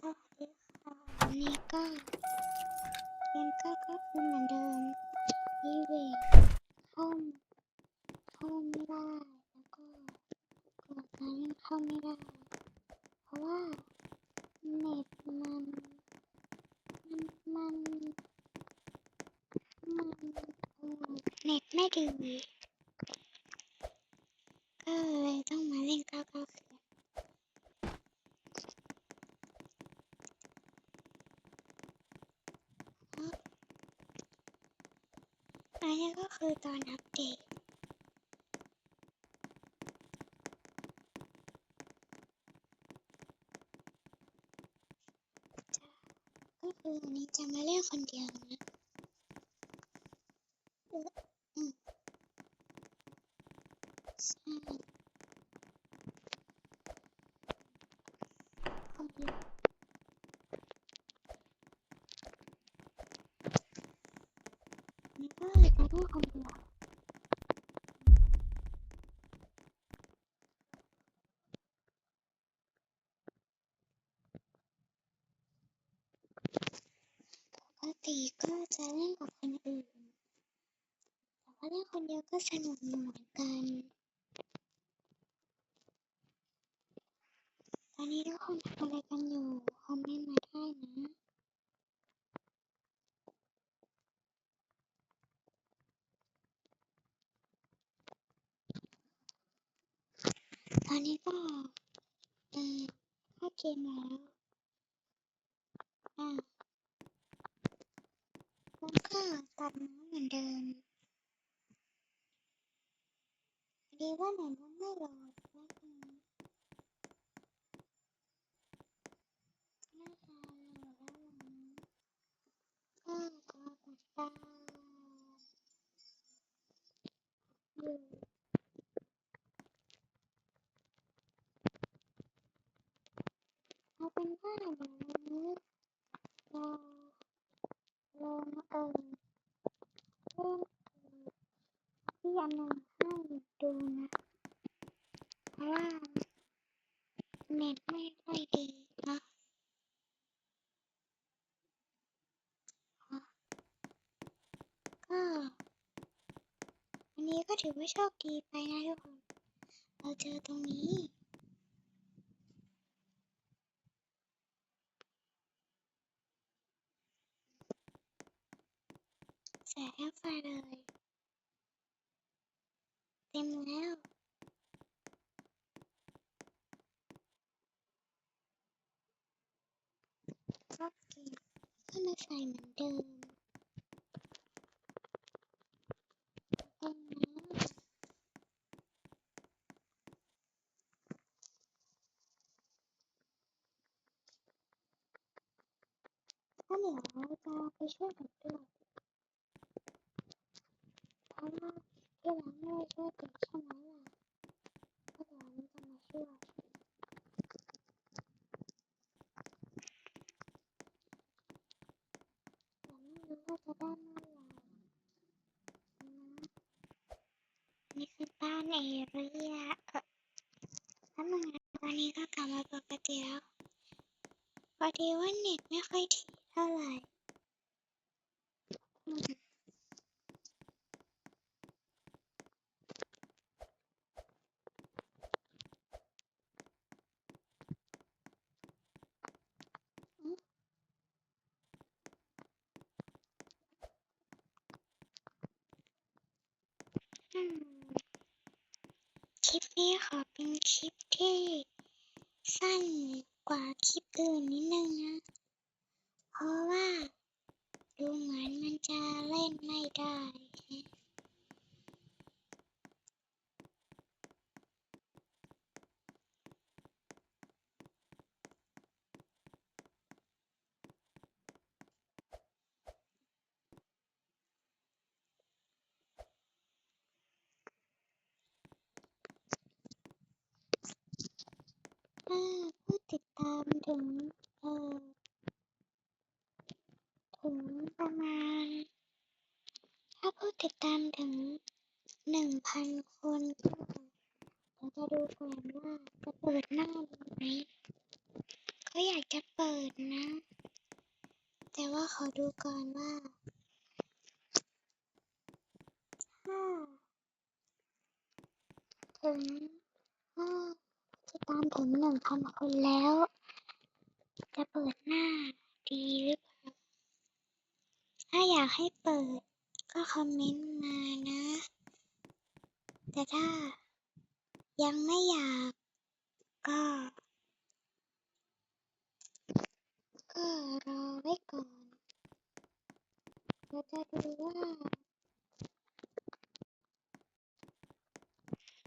สวัสดีค่ะวันนี้ก็เรียนก็ก็คือเหมือนเดิมอีเวทเข้าเข้าไม่ได้ แล้วก็กดมาเล่นเข้าไม่ได้ เพราะว่าเน็ตมันมันมันมันเน็ตไม่ดีก็เลยต้องมาเล่นก็ก็คือ อั นี้ก็คือตอนอัปเดตจะก็คืออันนี้จะมาเล่นคนเดียวนะเอออืมใช่คนเดียว นี่ก็เลยคนเดียวปกติก็จะเล่นกับคนอื่น แต่ว่าเล่นคนเดียวก็สนุกเหมือนกัน ตอนนี้ทุกคนทำอะไรกันอยู่ คอมเมนต์มาได้นะ อนนี้ก็เออเข้าเกมแล้วอ่าแล้วก็ตัดน้ำเหมือนเดิมดีว่าไหนมันไม่โหลดแล้วอืมน่าจะโหลดแล้ วล่ะนะก็กดติดตามอยู่เอาเป็นว่าเดี๋ยววันนี้เราลองเอ่ยเล่นที่อันหนึ่งให้ดูนะเพราะว่าเน็ตไม่ค่อยดีเนาะก็วันนี้ก็ถือว่าโชคดีไปนะทุกคน เราเจอตรงนี้ แสงแอปไฟเลยเต็มแล้วก็เก็บก็มาใส่ เพราะว่าที่ร้านไม่ได้ช่วยเด็กใช่ไหมล่ะก็เดี๋ยววันนี้จะมาช่วยแต่ไม่รู้ว่าจะได้เมื่อไหร่นะนี่คือบ้านเอเรียเออแล้วมึงนะตอนนี้ก็กลับมาปกติแล้วพอดีว่าเน็ตไม่ค่อยถี่เท่าไหร่ คลิปนี้ขอเป็นคลิปที่สั้นกว่าคลิปอื่นนิดนึงนะ เพราะว่าดูเหมือนมันจะเล่นไม่ได้แฮะถ้าผู้ติดตามถึงเอ่อถึงประมาณ ถ้าผู้ติดตามถึงหนึ่งพันคน ก็อนว่าจะเปิดหน้าดีไหมก็ก็อยากจะเปิดนะ แต่ว่าขอดูก่อนว่า ถ้าถึงถ้าจะตามถึงหนึ่งพันคนแล้ว จะเปิดหน้าดีหรือเปล่า ถ้าอยากให้เปิดก็คอมเมนต์มานะ แต่ถ้ายังไม่อยากก็ ก็รอไว้ก่อน เราจะดูว่า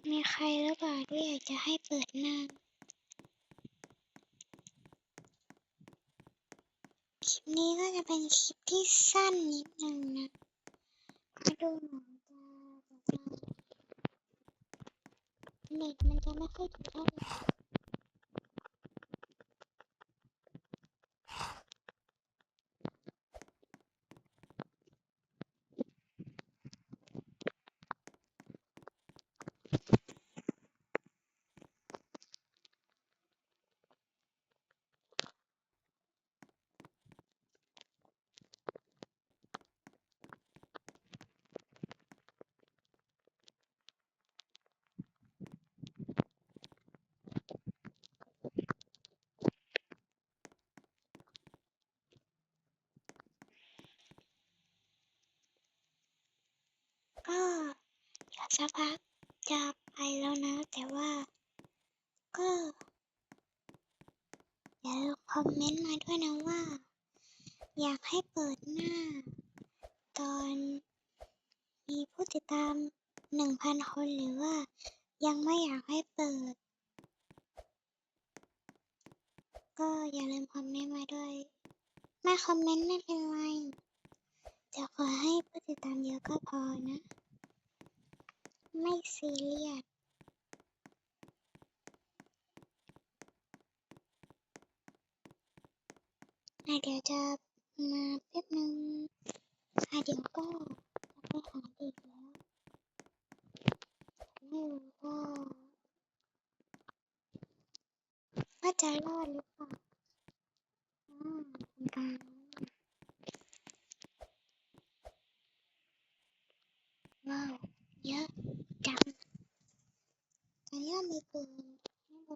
มีใครหรือเปล่าที่อยากจะให้เปิดหน้าคลิปนี้ก็จะเป็นคลิปที่สั้นนิดนึงนะมาดูหนังจะแบบว่าเน็ตมันจะไม่ค่อยดีเท่าไหร่ก็เดี๋ยวสัก พักจะไปแล้วนะ แต่ว่า ก็อย่าลืมคอมเมนต์มาด้วยนะว่า อยากให้เปิดหน้า ตอนมีผู้ติดตามหนึ่งพันคนหรือว่า ยังไม่อยากให้เปิด ก็อย่าลืมคอมเมนต์มาด้วยไม่คอมเมนต์ไม่เป็นไรจะขอให้ผู้ติดตามเยอะก็พอนะ ไม่ซีเรียสอะเดี๋ยวจะมาแป๊บนึงอะเดี๋ยวก็จะไปหาเด็กแล้วไม่รู้ว่าว่าจะรอดหรือเปล่าทำการว้าว เยอะจังตอนนี้ก็มีปืนให้ดู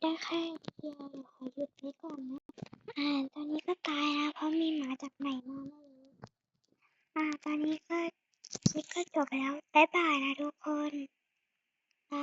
ได้แค่เดียวเดี๋ยวขอหยุดไว้ก่อนนะ อ่า ตอนนี้ก็ตายแล้วเพราะมีหมาจากไหนมาไม่รู้ อ่า ตอนนี้ก็คลิปก็จบแล้ว บ๊ายบายนะทุกคน อ่า